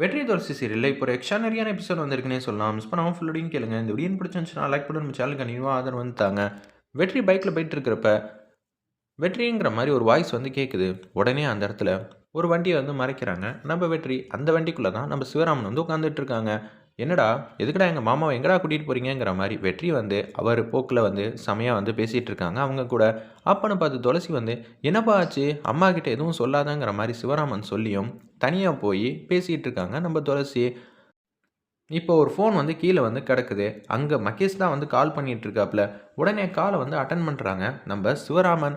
வெற்றி துளசி சீரியல் இப்போ ஒரு எக்ஸ்ட்ரானரியான எபிசோட் வந்திருக்குன்னே சொல்லலாம். மிஸ் பண்ணாமல் ஃபுல்லோடையும் கேளுங்க. இந்த வீடியோ பிடிச்சிருந்துச்சுன்னா லைக் பண்ணி நம்ம சேனலுக்கு கண்டிப்பாக ஆதரவு வந்துட்டாங்க வெற்றி பைக்கில் போயிட்டு இருக்கிறப்ப வெற்றிங்கிற மாதிரி ஒரு வாய்ஸ் வந்து கேட்குது உடனே அந்த இடத்துல ஒரு வண்டியை வந்து மறைக்கிறாங்க. நம்ம வெற்றி அந்த வண்டிக்குள்ளே தான் நம்ம சிவராமன் வந்து உட்காந்துட்டு இருக்காங்க. என்னடா எதுக்குடா எங்கள் மாமாவை எங்கடா கூட்டிகிட்டு போகிறீங்கிற மாதிரி வெற்றி வந்து அவர் போக்கில் வந்து செமையாக வந்து பேசிகிட்டு இருக்காங்க. அவங்க கூட அப்பன்னு பார்த்து துளசி வந்து என்னப்பா ஆச்சு? அம்மா கிட்ட எதுவும் சொல்லாதங்கிற மாதிரி சிவராமன் சொல்லியும் தனியாக போய் பேசிகிட்டு இருக்காங்க. நம்ம துளசி இப்போ ஒரு ஃபோன் வந்து கீழே வந்து கிடக்குது. அங்கே மகேஷ் தான் வந்து கால் பண்ணிகிட்டு இருக்காப்புல உடனே காலை வந்து அட்டன் பண்ணுறாங்க நம்ம சிவராமன்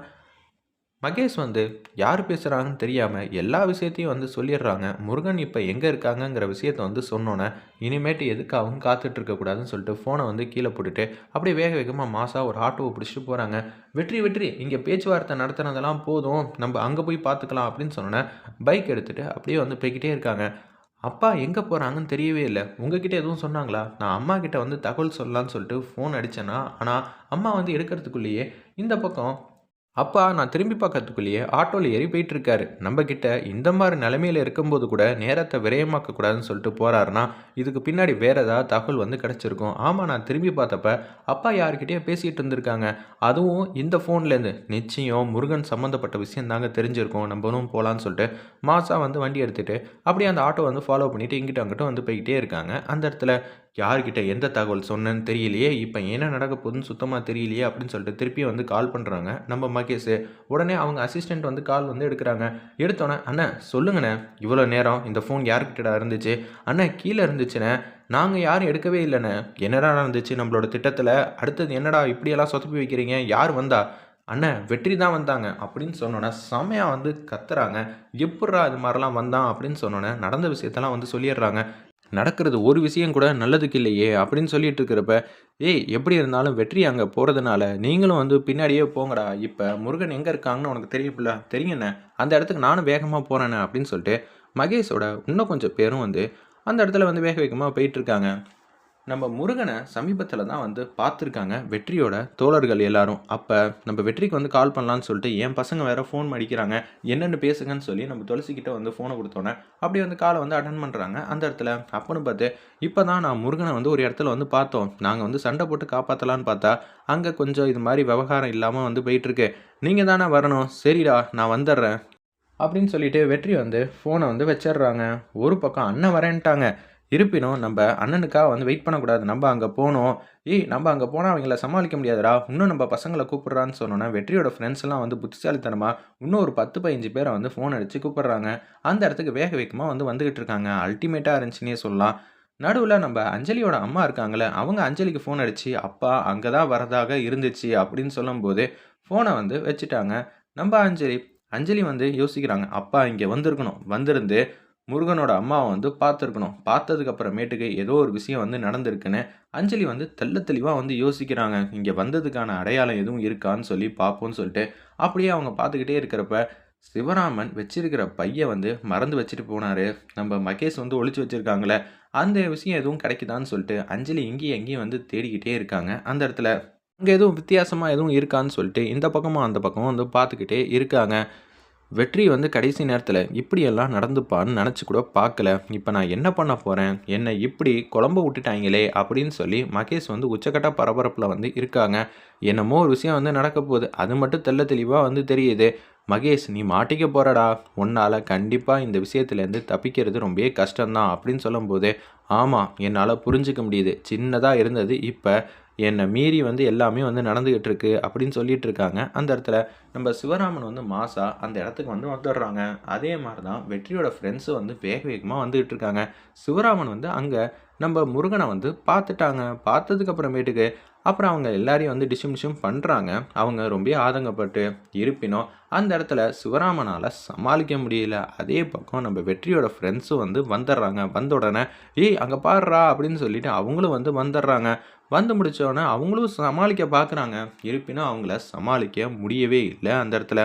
மகேஷ் வந்து யார் பேசுகிறாங்கன்னு தெரியாமல் எல்லா விஷயத்தையும் வந்து சொல்லிடுறாங்க. முருகன் இப்போ எங்கே இருக்காங்கங்கிற விஷயத்த வந்து சொன்னோன்னே இனிமேட்டு எதுக்காகவும் காத்துட்ருக்கக்கூடாதுன்னு சொல்லிட்டு ஃபோனை வந்து கீழே போட்டுட்டு அப்படியே வேக வேகமாக மாசாக ஒரு ஆட்டோவை பிடிச்சிட்டு போகிறாங்க வெற்றி வெற்றி. இங்கே பேச்சுவார்த்தை நடத்துனதெல்லாம் போதும். நம்ம அங்கே போய் பார்த்துக்கலாம் அப்படின்னு சொன்னோன்னே பைக் எடுத்துகிட்டு அப்படியே வந்து போய்கிட்டே இருக்காங்க. அப்பா எங்கே போகிறாங்கன்னு தெரியவே இல்லை. உங்ககிட்ட எதுவும் சொன்னாங்களா? நான் அம்மா கிட்ட வந்து தகவல் சொல்லலான்னு சொல்லிட்டு ஃபோன் அடித்தேன்னா ஆனால் அம்மா வந்து எடுக்கிறதுக்குள்ளேயே இந்த பக்கம் அப்பா நான் திரும்பி பார்க்கறதுக்குள்ளேயே ஆட்டோவில் ஏறி போயிட்டு இருக்காரு நம்ம கிட்ட இந்த மாதிரி நிலைமையில இருக்கும்போது கூட நேரத்தை விரயமாக்கக்கூடாதுன்னு சொல்லிட்டு போறாருன்னா இதுக்கு பின்னாடி வேற ஏதாவது தகவல் வந்து கிடச்சிருக்கும். ஆமாம் நான் திரும்பி பார்த்தப்ப அப்பா யாருக்கிட்டேயே பேசிகிட்டு இருந்திருக்காங்க. அதுவும் இந்த ஃபோன்லேருந்து நிச்சயம் முருகன் சம்மந்தப்பட்ட விஷயம் தாங்க தெரிஞ்சிருக்கும். நம்மளும் போகலான்னு சொல்லிட்டு மாசா வந்து வண்டி எடுத்துகிட்டு அப்படியே அந்த ஆட்டோ வந்து ஃபாலோ பண்ணிவிட்டு இங்கிட்ட அங்கிட்ட வந்து போய்கிட்டே இருக்காங்க. அந்த இடத்துல யார்கிட்ட எந்த தகவல் சொன்னேன்னு தெரியலையே. இப்போ என்ன நடக்க போகுதுன்னு சுத்தமாக தெரியலையே அப்படின்னு சொல்லிட்டு திருப்பி வந்து கால் பண்ணுறாங்க நம்ம மகேஷ் உடனே அவங்க அசிஸ்டண்ட் வந்து கால் வந்து எடுக்கிறாங்க. எடுத்தோன்னே அண்ணா சொல்லுங்கண்ணே இவ்வளோ நேரம் இந்த ஃபோன் யார்கிட்டடா இருந்துச்சு? அண்ணா கீழே இருந்துச்சுண்ணே. நாங்கள் யாரும் எடுக்கவே இல்லைண்ணே. என்னடா நடந்துச்சு நம்மளோட திட்டத்தில்? அடுத்தது என்னடா இப்படியெல்லாம் சொதப்பி வைக்கிறீங்க? யார் வந்தா? அண்ணன் வெற்றி தான் வந்தாங்க. அப்படின்னு சொன்னோன்னே செமையாக வந்து கத்துறாங்க. எப்பட்றா இது மாதிரிலாம் வந்தான்? அப்படின்னு சொன்னோன்னே நடந்த விஷயத்தெல்லாம் வந்து சொல்லிடுறாங்க. நடக்கிறது ஒரு விஷயம் கூட நல்லதுக்கு இல்லையே அப்படின்னு சொல்லிட்டு இருக்கிறப்ப ஏய் எப்படி இருந்தாலும் வெற்றி அங்கே போகிறதுனால நீங்களும் வந்து பின்னாடியே போங்கடா. இப்போ முருகன் எங்கே இருக்காங்கன்னு உனக்கு தெரியும்ல? தெரியுண்ணே அந்த இடத்துக்கு நானும் வேகமாக போகிறேண்ணே அப்படின்னு சொல்லிட்டு மகேஷோட இன்னும் கொஞ்சம் பேரும் வந்து அந்த இடத்துல வந்து வேக வேகமாக போயிட்டுருக்காங்க நம்ம முருகனை சமீபத்தில் தான் வந்து பார்த்துருக்காங்க. வெற்றியோட தோழர்கள் எல்லாரும். அப்போ நம்ம வெற்றிக்கு வந்து கால் பண்ணலான்னு சொல்லிட்டு என் பசங்க வேறு ஃபோன் அடிக்கிறாங்க. என்னென்னு பேசுங்கன்னு சொல்லி நம்ம துளசிக்கிட்ட வந்து ஃபோனை கொடுத்தோன்னே அப்படியே வந்து காலை வந்து அட்டன் பண்ணுறாங்க அந்த இடத்துல அப்போன்னு பார்த்து இப்போ தான் நான் முருகனை வந்து ஒரு இடத்துல வந்து பார்த்தோம். நாங்கள் வந்து சண்டை போட்டு காப்பாற்றலான்னு பார்த்தா அங்கே கொஞ்சம் இது மாதிரி விவகாரம் இல்லாமல் வந்து போயிட்டுருக்கு. நீங்கள் தானே வரணும். சரிடா நான் வந்துடுறேன். அப்படின்னு சொல்லிட்டு வெற்றி வந்து ஃபோனை வந்து வச்சிடுறாங்க. ஒரு பக்கம் அண்ணன் வரேன்ட்டாங்க. இருப்பினும் நம்ம அண்ணனுக்காக வந்து வெயிட் பண்ணக்கூடாது. நம்ம அங்கே போனோம். ஏய் நம்ம அங்கே போனால் அவங்கள சமாளிக்க முடியாதுடா. இன்னும் நம்ம பசங்களை கூப்பிட்றான்னு சொன்னோன்னா வெற்றியோட ஃப்ரெண்ட்ஸ்லாம் வந்து புத்திசாலித்தனமாக இன்னும் ஒரு பத்து பதினஞ்சு பேரை வந்து ஃபோன் அடித்து கூப்பிட்றாங்க. அந்த இடத்துக்கு வேக வேகமாக வந்து வந்துக்கிட்டு இருக்காங்க. அல்டிமேட்டாக இருந்துச்சுன்னே சொல்லலாம். நடுவில் நம்ம அஞ்சலியோட அம்மா இருக்காங்களே அவங்க அஞ்சலிக்கு ஃபோன் அடித்து அப்பா அங்கே தான் வரதாக இருந்துச்சு அப்படின்னு சொல்லும்போது ஃபோனை வந்து வச்சுட்டாங்க. நம்ம அஞ்சலி அஞ்சலி வந்து யோசிக்கிறாங்க அப்பா இங்கே வந்திருக்கணும். வந்திருந்து முருகனோட அம்மாவை வந்து பார்த்துருக்கணும். பார்த்ததுக்கு அப்புறமேட்டுக்கு ஏதோ ஒரு விஷயம் வந்து நடந்திருக்குன்னு அஞ்சலி வந்து தெள்ள தெளிவாக வந்து யோசிக்கிறாங்க. இங்கே வந்ததுக்கான அடையாளம் எதுவும் இருக்கான்னு சொல்லி பார்ப்போம்னு சொல்லிட்டு அப்படியே அவங்க பார்த்துக்கிட்டே இருக்கிறப்ப சிவராமன் வச்சிருக்கிற பையன் வந்து மறந்து வச்சுட்டு போனார். நம்ம மகேஷ் வந்து ஒழிச்சு வச்சுருக்காங்களே அந்த விஷயம் எதுவும் கிடைக்குதான்னு சொல்லிட்டு அஞ்சலி இங்கேயும் எங்கேயும் வந்து தேடிக்கிட்டே இருக்காங்க. அந்த இடத்துல அங்கே எதுவும் வித்தியாசமாக எதுவும் இருக்கான்னு சொல்லிட்டு இந்த பக்கமும் அந்த பக்கமும் வந்து பார்த்துக்கிட்டே இருக்காங்க. வெற்றி வந்து கடைசி நேரத்தில் இப்படியெல்லாம் நடந்துப்பான்னு நினச்சி கூட பார்க்கல. இப்போ நான் என்ன பண்ண போகிறேன் என்னை இப்படி குழம்ப விட்டுட்டாங்களே அப்படின்னு சொல்லி மகேஷ் வந்து உச்சக்கட்ட பரபரப்பில் வந்து இருக்காங்க. என்னமோ ஒரு விஷயம் வந்து நடக்க போகுது. அது மட்டும் தெல்ல தெளிவாக வந்து தெரியுது. மகேஷ் நீ மாட்டிக்க போகிறடா உன்னால் கண்டிப்பாக இந்த விஷயத்துலேருந்து தப்பிக்கிறது ரொம்பவே கஷ்டம்தான் அப்படின்னு சொல்லும்போது ஆமாம் என்னால் புரிஞ்சிக்க முடியுது. சின்னதாக இருந்தது இப்போ. என்னை மீறி வந்து எல்லாமே வந்து நடந்துக்கிட்டு இருக்கு அப்படின்னு சொல்லிட்டு இருக்காங்க. அந்த இடத்துல நம்ம சிவராமன் வந்து மாசா அந்த இடத்துக்கு வந்து வந்துடுறாங்க. அதே மாதிரி தான் வெற்றியோட ஃப்ரெண்ட்ஸும் வந்து வேக வேகமாக வந்துகிட்டு இருக்காங்க. சிவராமன் வந்து அங்கே நம்ம முருகனை வந்து பார்த்துட்டாங்க. பார்த்ததுக்கு அப்புறமேட்டுக்கு அப்புறம் அவங்க எல்லாரையும் வந்து டிஷும் டிஷும் பண்ணுறாங்க அவங்க ரொம்ப ஆதங்கப்பட்டு இருப்பினும் அந்த இடத்துல சிவராமனால் சமாளிக்க முடியல. அதே பக்கம் நம்ம வெற்றியோட ஃப்ரெண்ட்ஸும் வந்து வந்துடுறாங்க. வந்த உடனே ஏய் அங்கே பாடுறா அப்படின்னு சொல்லிட்டு அவங்களும் வந்து வந்துடுறாங்க. வந்து முடித்தோடனே அவங்களும் சமாளிக்க பார்க்குறாங்க. இருப்பினும் அவங்கள சமாளிக்க முடியவே இல்லை. இல்லை அந்த இடத்துல.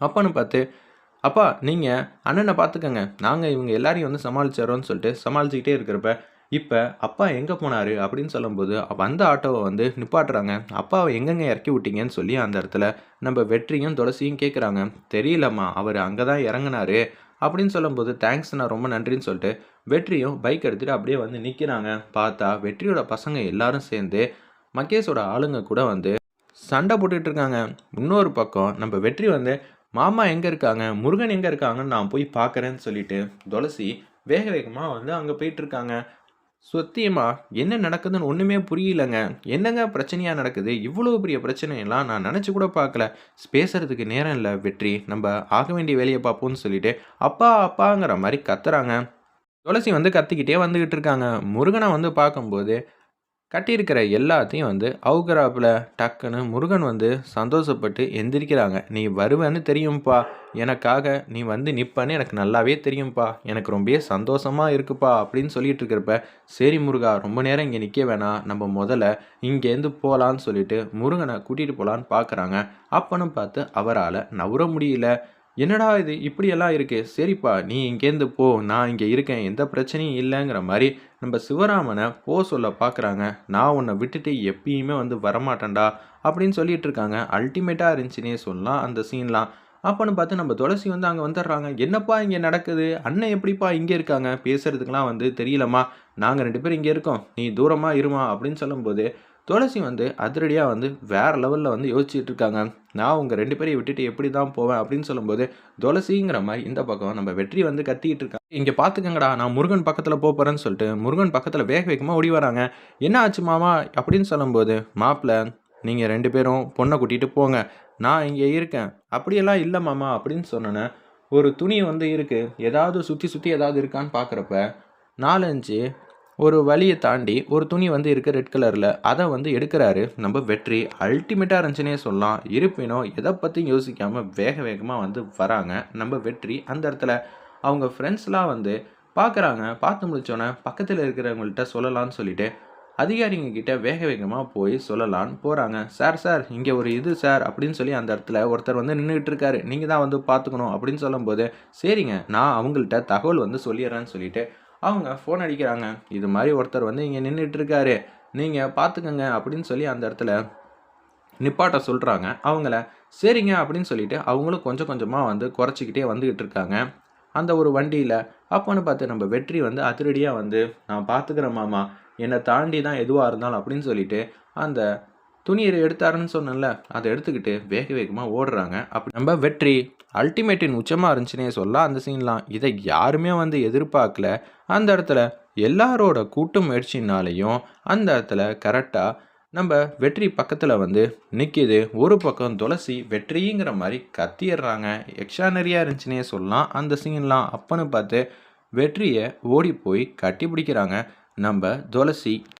அப்பன்னு பார்த்து அப்பா நீங்கள் அண்ணனை பார்த்துக்கங்க. நாங்கள் இவங்க எல்லாரையும் வந்து சமாளிச்சிடறோம்னு சொல்லிட்டு சமாளிச்சுக்கிட்டே இருக்கிறப்ப இப்போ அப்பா எங்கே போனார்? அப்படின்னு சொல்லும்போது வந்த ஆட்டோவை வந்து நிப்பாட்டுறாங்க. அப்பாவை எங்கெங்க இறக்கி விட்டீங்கன்னு சொல்லி அந்த இடத்துல நம்ம வெற்றியும் துளசியும் கேட்குறாங்க தெரியலம்மா அவர் அங்கே தான் இறங்கினாரு. அப்படின்னு சொல்லும்போது தேங்க்ஸ் நான் ரொம்ப நன்றின்னு சொல்லிட்டு வெற்றியும் பைக் எடுத்துகிட்டு அப்படியே வந்து நிற்கிறாங்க பார்த்தா வெற்றியோட பசங்க எல்லாரும் சேர்ந்து மகேஷோட ஆளுங்க கூட வந்து சண்டை போட்டுக்கிட்டு இருக்காங்க. இன்னொரு பக்கம் நம்ம வெற்றி வந்து மாமா எங்கே இருக்காங்க? முருகன் எங்கே இருக்காங்கன்னு நான் போய் பார்க்குறேன்னு சொல்லிட்டு துளசி வேக வேகமாக வந்து அங்கே போயிட்டுருக்காங்க சத்தியமா என்ன நடக்குதுன்னு ஒன்றுமே புரியலங்க. என்னங்க பிரச்சனையாக நடக்குது? இவ்வளோ பெரிய பிரச்சனையெல்லாம் நான் நினச்சி கூட பார்க்கல பேசுறதுக்கு நேரம் இல்லை வெற்றி. நம்ம ஆக வேண்டிய வேலையை பார்ப்போம்னு சொல்லிட்டு அப்பா அப்பாங்கிற மாதிரி கத்துறாங்க. துளசி வந்து கத்திக்கிட்டே வந்துக்கிட்டு இருக்காங்க. முருகனை வந்து பார்க்கும்போது கட்டியிருக்கிற எல்லாத்தையும் வந்து அவுகராப்பில் டக்குன்னு முருகன் வந்து சந்தோஷப்பட்டு எந்திரிக்கிறாங்க. நீ வருவேன்னு தெரியும்ப்பா எனக்காக நீ வந்து நிற்பன்னு எனக்கு நல்லாவே தெரியும்ப்பா எனக்கு ரொம்பவே சந்தோஷமாக இருக்குப்பா. அப்படின்னு சொல்லிட்டு இருக்கிறப்ப சரி முருகா ரொம்ப நேரம் இங்கே நிற்க வேணாம் நம்ம முதல்ல இங்கேருந்து போகலான்னு சொல்லிட்டு முருகனை கூட்டிகிட்டு போகலான்னு பார்க்குறாங்க அப்பனும் பார்த்து அவரால் நவர முடியல. என்னடா இது? இப்படியெல்லாம் இருக்குது சரிப்பா நீ இங்கேருந்து போ. நான் இங்கே இருக்கேன். எந்த பிரச்சனையும் இல்லைங்கிற மாதிரி நம்ம சிவராமனை போ சொல்ல பார்க்குறாங்க நான் உன்னை விட்டுட்டு எப்பயுமே வந்து வரமாட்டேன்டா அப்படின்னு சொல்லிட்டு இருக்காங்க. அல்டிமேட்டாக இருந்துச்சுன்னே சொல்லலாம் அந்த சீன்லாம். அப்போன்னு பார்த்து நம்ம துளசி வந்து அங்கே வந்துடுறாங்க. என்னப்பா இங்கே நடக்குது? அண்ணன் எப்படிப்பா இங்கே இருக்காங்க? பேசுறதுக்கெலாம் வந்து தெரியலம்மா. நாங்கள் ரெண்டு பேரும் இங்கே இருக்கோம். நீ தூரமாக இருமா அப்படின்னு சொல்லும்போது துளசி வந்து அதிரடியாக வந்து வேறு லெவலில் வந்து யோசிச்சுட்டு இருக்காங்க. நான் உங்கள் ரெண்டு பேரையும் விட்டுட்டு எப்படி தான் போவேன் அப்படின்னு சொல்லும்போது துளசிங்கிற மாதிரி இந்த பக்கம் நம்ம வெற்றி வந்து கத்திக்கிட்டு இருக்காங்க. இங்கே பார்த்துக்கங்கடா நான் முருகன் பக்கத்தில் போகிறேன்னு சொல்லிட்டு முருகன் பக்கத்தில் வேக வேகமாக ஓடி வராங்க. என்ன ஆச்சு மாமா? அப்படின்னு சொல்லும்போது மாப்பிள்ள நீங்கள் ரெண்டு பேரும் பொண்ணை கூட்டிகிட்டு போங்க. நான் இங்கே இருக்கேன். அப்படியெல்லாம் இல்லை மாமா அப்படின்னு சொன்னேன் ஒரு துணி வந்து இருக்குது ஏதாவது சுற்றி சுற்றி ஏதாவது இருக்கான்னு பார்க்குறப்ப நாலஞ்சு ஒரு வழியை தாண்டி ஒரு துணி வந்து இருக்குது ரெட் கலரில் அதை வந்து எடுக்கிறாரு. நம்ம வெற்றி அல்டிமேட்டாக இருந்துச்சுன்னே சொல்லலாம். இருப்பினும் எதை பற்றியும் யோசிக்காமல் வேக வேகமாக வந்து வராங்க. நம்ம வெற்றி அந்த இடத்துல அவங்க ஃப்ரெண்ட்ஸ்லாம் வந்து பார்க்குறாங்க பார்த்து முடிச்சோன்னே பக்கத்தில் இருக்கிறவங்கள்ட்ட சொல்லலான்னு சொல்லிட்டு அதிகாரிங்க கிட்ட வேக வேகமாக போய் சொல்லலான்னு போகிறாங்க சார் சார் இங்கே ஒரு இது சார் அப்படின்னு சொல்லி அந்த இடத்துல ஒருத்தர் வந்து நின்றுட்டு இருக்காரு. நீங்கள் தான் வந்து பார்த்துக்கணும் அப்படின்னு சொல்லும்போது சரிங்க நான் அவங்கள்ட்ட தகவல் வந்து சொல்லிடுறேன்னு சொல்லிட்டு அவங்க ஃபோன் அடிக்கிறாங்க. இது மாதிரி ஒருத்தர் வந்து இங்கே நின்றுட்டு இருக்காரு நீங்கள் பார்த்துக்கங்க அப்படின்னு சொல்லி அந்த இடத்துல நிப்பாட்ட சொல்கிறாங்க அவங்கள சரிங்க அப்படின்னு சொல்லிட்டு அவங்களும் கொஞ்சம் கொஞ்சமாக வந்து குறைச்சிக்கிட்டே வந்துக்கிட்டு இருக்காங்க அந்த ஒரு வண்டியில் அப்போன்னு பார்த்து நம்ம வெற்றி வந்து அதிரடியாக வந்து நான் பார்த்துக்கிறேன் மாமா. என்னை தாண்டி தான் எதுவாக இருந்தாலும் அப்படின்னு சொல்லிட்டு அந்த துணியை எடுத்தாருன்னு சொன்னேன்ல அதை எடுத்துக்கிட்டு வேக வேகமாக ஓடுறாங்க. அப்படி நம்ம வெற்றி அல்டிமேட்டின் உச்சமாக இருந்துச்சுன்னே சொல்லலாம். அந்த சீன்லாம் இதை யாருமே வந்து எதிர்பார்க்கல. அந்த இடத்துல எல்லாரோட கூட்டு முயற்சினாலையும் அந்த இடத்துல கரெக்டாக நம்ம வெற்றி பக்கத்தில் வந்து நிற்கிது ஒரு பக்கம் துளசி வெற்றிங்கிற மாதிரி கத்திடுறாங்க எக்ஸ்ட்ரானரியாக இருந்துச்சுன்னே சொல்லலாம். அந்த சீன்லாம் அப்பன்னு பார்த்து வெற்றியை ஓடி போய் கட்டி பிடிக்கிறாங்க. நம்ம துளசி